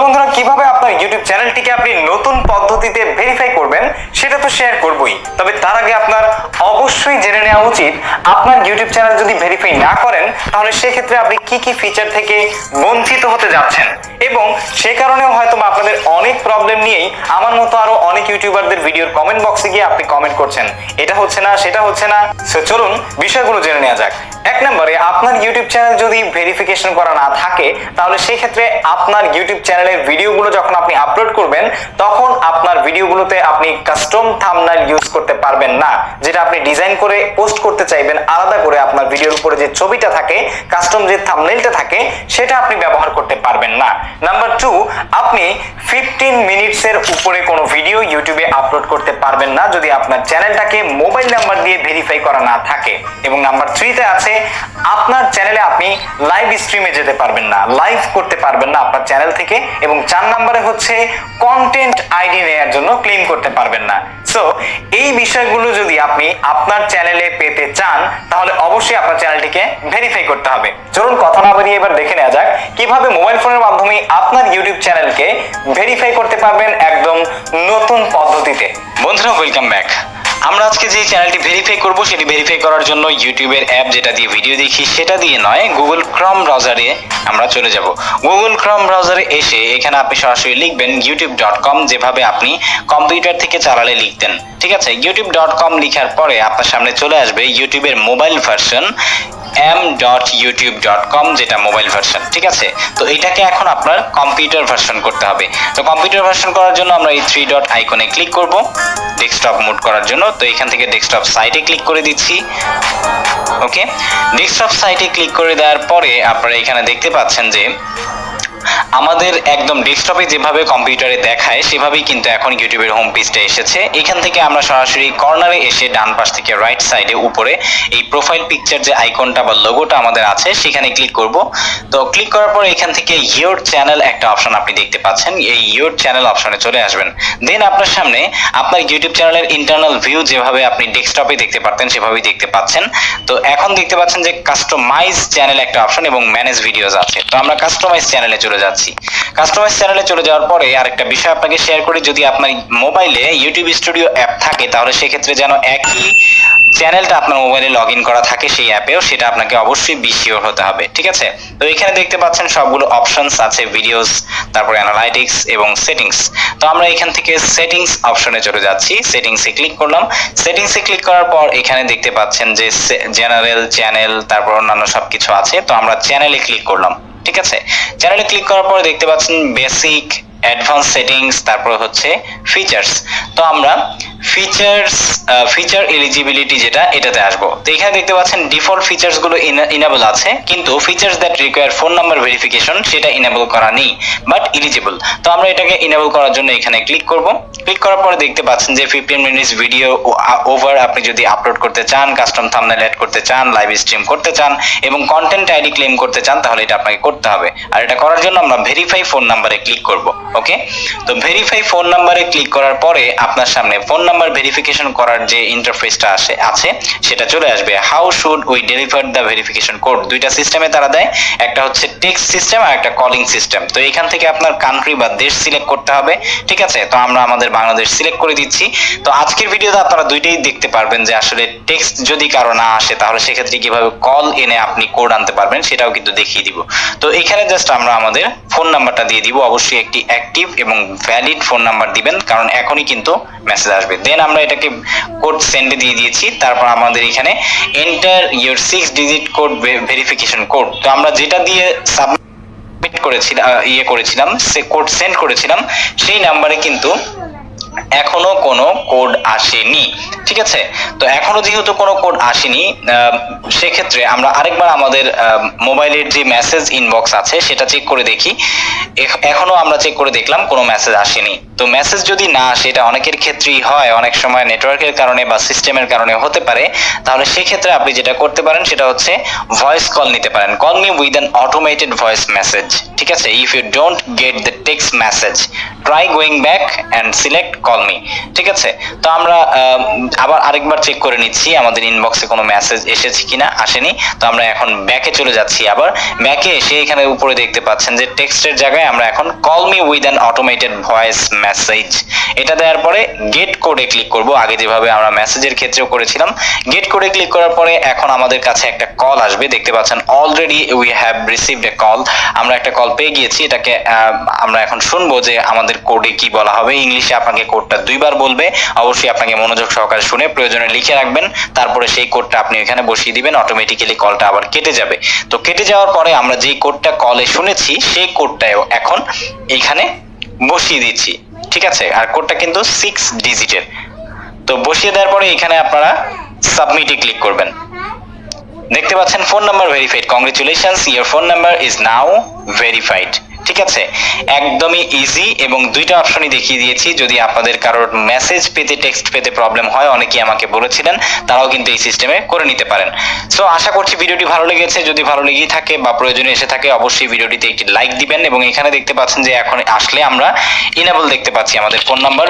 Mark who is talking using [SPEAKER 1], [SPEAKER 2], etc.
[SPEAKER 1] বন্ধুরা, কীভাবে আপনার ইউটিউব চ্যানেলটিকে আপনি নতুন পদ্ধতিতে ভেরিফাই করবেন, সেটা তো শেয়ার করবই। তবে তার আগে আপনার অবশ্যই জেনে নেওয়া উচিত, আপনার ইউটিউব চ্যানেল যদি ভেরিফাই না করেন, তাহলে সেক্ষেত্রে আপনি কি কি ফিচার থেকে বঞ্চিত হতে যাচ্ছেন? এবং সে কারণেও হয়তো আপনাদের অনেক প্রবলেম নিয়েই আমার মতো আরও অনেক ইউটিউবারদের ভিডিওর কমেন্ট বক্সে গিয়ে আপনি কমেন্ট করছেন। এটা হচ্ছে না, সেটা হচ্ছে না। চলুন, বিষয়গুলো জেনে নেওয়া যাক। এক নম্বরে, আপনার ইউটিউব চ্যানেল যদি ভেরিফিকেশন করা না থাকে, তাহলে সেই ক্ষেত্রে আপনার ইউটিউব চ্যানেলের ভিডিওগুলো যখন আপনি আপলোড করবেন, তখন আপনার ভিডিওগুলোতে আপনি কাস্টম থাম্বনেল ইউজ করতে পারবেন না। যেটা আপনি ডিজাইন করে পোস্ট করতে চাইবেন, আলাদা করে আপনার ভিডিওর উপরে যে ছবিটা থাকে কাস্টম যে থাম্বনেলটা থাকে, সেটা আপনি ব্যবহার করতে পারবেন না। নাম্বার টু আপনি ফিফটিন মিনিটসের উপরে কোনো ভিডিও ইউটিউবে আপলোড করতে পারবেন না, যদি আপনার চ্যানেলটাকে মোবাইল নাম্বার দিয়ে ভেরিফাই করা না থাকে। এবং নাম্বার থ্রিতে আছে আপনার চ্যানেলে আপনি লাইভ স্ট্রিমে যেতে পারবেন না লাইভ করতে পারবেন না আপনার চ্যানেল থেকে এবং চার নম্বরে হচ্ছে কন্টেন্ট আইডি নেয়ার জন্য ক্লেম করতে পারবেন না। সো এই বিষয়গুলো যদি আপনি আপনার চ্যানেলে পেতে চান, তাহলে অবশ্যই আপনার চ্যানেলটিকে ভেরিফাই করতে হবে। চলুন কথা না বাড়িয়ে এবার দেখে নেওয়া যাক কীভাবে মোবাইল ফোনের মাধ্যমে আপনার ইউটিউব চ্যানেলকে ভেরিফাই করতে পারবেন একদম নতুন পদ্ধতিতে।
[SPEAKER 2] বন্ধুরা ওয়েলকাম ব্যাক আমরা আজকে যে চ্যানেলটি ভেরিফাই করব, সেটি ভেরিফাই করার জন্য ইউটিউবের অ্যাপ যেটা দিয়ে ভিডিও দেখি, সেটা দিয়ে নয় গুগল ক্রম ব্রাউজারে আমরা চলে যাব। গুগল ক্রম ব্রাউজারে এসে এখানে আপনি সরাসরি লিখবেন ইউটিউব ডট কম যেভাবে আপনি কম্পিউটার থেকে চালালে লিখতেন। ঠিক আছে? ইউটিউব ডট কম লিখার পরে আপনার সামনে চলে আসবে ইউটিউবের mobile version m dot YouTube dot com যেটা মোবাইল ভার্সন ঠিক আছে? তো এটাকে এখন আপনার কম্পিউটার ভার্সন করতে হবে। তো কম্পিউটার ভার্সন করার জন্য আমরা এই থ্রি ডট আইকনে ক্লিক করব ডেস্কটপ মুড করার জন্য। তো এখান থেকে ডেস্কটপ সাইটে ক্লিক করে দিচ্ছি। ওকে ডেস্কটপ সাইটে ক্লিক করে দেওয়ার পরে আপনারা এখানে দেখতে পাচ্ছেন যে আমাদের একদম ডেস্কটপে যেভাবে কম্পিউটারে দেখায়, সেভাবেই কিন্তু এখন ইউটিউবের হোম পেজটা এসেছে। এখান থেকে আমরা সরাসরি কর্নারে এসে ডান পাশ থেকে রাইট সাইডে উপরে এই প্রোফাইল পিকচার যে আইকনটা বা লোগোটা আমাদের আছে, সেখানে ক্লিক করব। তো ক্লিক করার পর এখান থেকে ইয়োর চ্যানেল একটা অপশন আপনি দেখতে পাচ্ছেন। এই ইয়োর চ্যানেল অপশনে চলে আসবেন। দেন আপনার সামনে আপনার ইউটিউব চ্যানেলের ইন্টারনাল ভিউ যেভাবে আপনি ডেস্কটপে দেখতে পারতেন, সেভাবেই দেখতে পাচ্ছেন। তো এখন দেখতে পাচ্ছেন যে কাস্টমাইজ চ্যানেল একটা অপশন এবং ম্যানেজ ভিডিওস আছে। তো আমরা কাস্টমাইজ চ্যানেলে চলে যাচ্ছি। কাস্টমাইজ চ্যানেলে চলে যাওয়ার পরে আরেকটা বিষয় আপনাকে শেয়ার করি, যদি আপনার মোবাইলে ইউটিউব স্টুডিও অ্যাপ থাকে, তাহলে সেক্ষেত্রে যেন একই চ্যানেলটা আপনার মোবাইলে লগ ইন করা থাকে সেই অ্যাপেও সেটা আপনাকে অবশ্যই বি শিওর হতে হবে, ঠিক আছে? তো এখানে দেখতে পাচ্ছেন সবগুলো অপশনস আছে ভিডিওস তারপরে অ্যানালাইটিক্স এবং সেটিংস তো আমরা এখান থেকে সেটিংস অপশনে চলে যাচ্ছি সেটিংসে ক্লিক করলাম। সেটিংসে ক্লিক করার পর এখানে দেখতে পাচ্ছেন যে জেনারেল চ্যানেল তারপর অন্যান্য সবকিছু আছে, তো আমরা চ্যানেলে ক্লিক করলাম। ঠিক আছে? জেনারেলি ক্লিক করার পরে দেখতে পাচ্ছেন বেসিক অ্যাডভান্স সেটিংস তারপর হচ্ছে ফিচার্স তো আমরা ফিচার্স ফিচার এলিজিবিলিটি যেটা, এটাতে আসব। তো এখানে দেখতে পাচ্ছেন ডিফল্ট ফিচার্সগুলো ইনেবল আছে, কিন্তু features that require phone number verification সেটা ইনেবল করা নেই বাট এলিজিবল তো আমরা এটাকে ইনেবল করার জন্য এখানে ক্লিক করব। ক্লিক করার পরে দেখতে পাচ্ছেন যে ফিফটিন মিনিটস ভিডিও ওভার আপনি যদি আপলোড করতে চান কাস্টম থাম্বনেল অ্যাড করতে চান লাইভ স্ট্রিম করতে চান, এবং কন্টেন্ট আইডি ক্লেম করতে চান, তাহলে এটা আপনাকে করতে হবে। আর এটা করার জন্য আমরা ভেরিফাই ফোন নাম্বারে ক্লিক করব ওকে তো ভেরিফাই ফোন নাম্বারে ক্লিক করার পরে আপনার সামনে ফোন নাম্বার ভেরিফিকেশন করার যে ইন্টারফেসটা আসে, আছে, সেটা চলে আসবে। How should we deliver the verification code দুইটা সিস্টেমে তারা দেয়, একটা হচ্ছে টেক্সট সিস্টেম আর একটা কলিং সিস্টেম তো এখান থেকে আপনার কান্ট্রি বা দেশ সিলেক্ট করতে হবে, ঠিক আছে? তো আমরা আমাদের বাংলাদেশ সিলেক্ট করে দিচ্ছি। তো আজকের ভিডিওতে আপনারা দুইটাই দেখতে পারবেন যে আসলে টেক্সট যদি কারও না আসে, তাহলে সেক্ষেত্রে কীভাবে কল এনে আপনি কোড আনতে পারবেন, সেটাও কিন্তু দেখিয়ে দিব। তো এখানে জাস্ট আমরা আমাদের ফোন নাম্বারটা দিয়ে দিব। অবশ্যই একটি অ্যাক্টিভ এবং ভ্যালিড ফোন নাম্বার দিবেন, কারণ এখনই কিন্তু মেসেজ আসবে। দেন আমরা এটাকে কোড সেন্ডে দিয়ে দিয়েছি। তারপর আমাদের এখানে enter your six digit code verification code তো আমরা যেটা দিয়ে সাবমিট করেছিলাম ইয়ে করেছিলাম, সে কোড সেন্ড করেছিলাম, সেই নাম্বারে কিন্তু এখনও কোনো কোড আসেনি, ঠিক আছে? তো এখনও যেহেতু কোনো কোড আসেনি সেক্ষেত্রে আমরা আরেকবার আমাদের মোবাইলের যে মেসেজ ইনবক্স আছে, সেটা চেক করে দেখি। এখনও আমরা চেক করে দেখলাম কোনো মেসেজ আসেনি। তো মেসেজ যদি না আসে, এটা অনেকের ক্ষেত্রেই হয়, অনেক সময় নেটওয়ার্কের কারণে বা সিস্টেমের কারণে হতে পারে। তাহলে সেক্ষেত্রে আপনি যেটা করতে পারেন, সেটা হচ্ছে ভয়েস কল নিতে পারেন। Call me with an automated voice message ঠিক আছে? If you don't get the text message try going back and select call me ঠিক আছে? তো আমরা আবার আরেকবার চেক করে নিচ্ছি, আমাদের ইনবক্সে কোনো মেসেজ এসেছে কিনা, আসেনি। তো আমরা এখন ব্যাকে চলে যাচ্ছি আবার। ব্যাকে এসে এখানে উপরে দেখতে পাচ্ছেন যে টেক্সটের জায়গায় আমরা এখন call me with an automated voice message এটা দেওয়ার পরে গেট কোডে ক্লিক করব। আগে যেভাবে আমরা মেসেজের ক্ষেত্রেও করেছিলাম গেট কোডে ক্লিক করার পরে এখন আমাদের কাছে একটা কল আসবে। দেখতে পাচ্ছেন already we have received a call আমরা একটা কল পেয়ে গিয়েছি। এটাকে আমরা এখন শুনব যে আমাদের কোডে কি বলা হবে? ইংলিশে আপনাকে কোডটা দুইবার বলবে। অবশ্যই আপনাকে মনোযোগ সহকারে শুনে প্রয়োজনে লিখে রাখবেন। তারপরে সেই কোডটা আপনি এখানে বসিয়ে দিবেন। অটোমেটিক্যালি কলটা আবার কেটে যাবে। তো কেটে যাওয়ার পরে আমরা যেই কোডটা কলে শুনেছি, সেই কোডটাও এখন এখানে বসিয়ে দিচ্ছি। ঠিক আছে? আর কোডটা কিন্তু সিক্স ডিজিটের তো বসিয়ে দেওয়ার পরে এখানে আপনারা সাবমিটে ক্লিক করবেন। দেখতে পাচ্ছেন phone number verified congratulations your phone number is now verified ঠিক আছে? একদমই ইজি এবং দুইটা অপশনই দেখিয়ে দিয়েছি। যদি আপনাদের কারোর মেসেজ পেতে টেক্সট পেতে প্রবলেম হয়, অনেকেই আমাকে বলেছিলেন, তারাও কিন্তু এই সিস্টেমে করে নিতে পারেন। সো আশা করছি ভিডিওটি ভালো লেগেছে। যদি ভালো লেগেই থাকে বা প্রয়োজনে এসে থাকে, অবশ্যই ভিডিওটিতে একটি লাইক দিবেন এবং এখানে দেখতে পাচ্ছেন যে এখন আসলে আমরা ইনেবল দেখতে পাচ্ছি আমাদের ফোন নাম্বার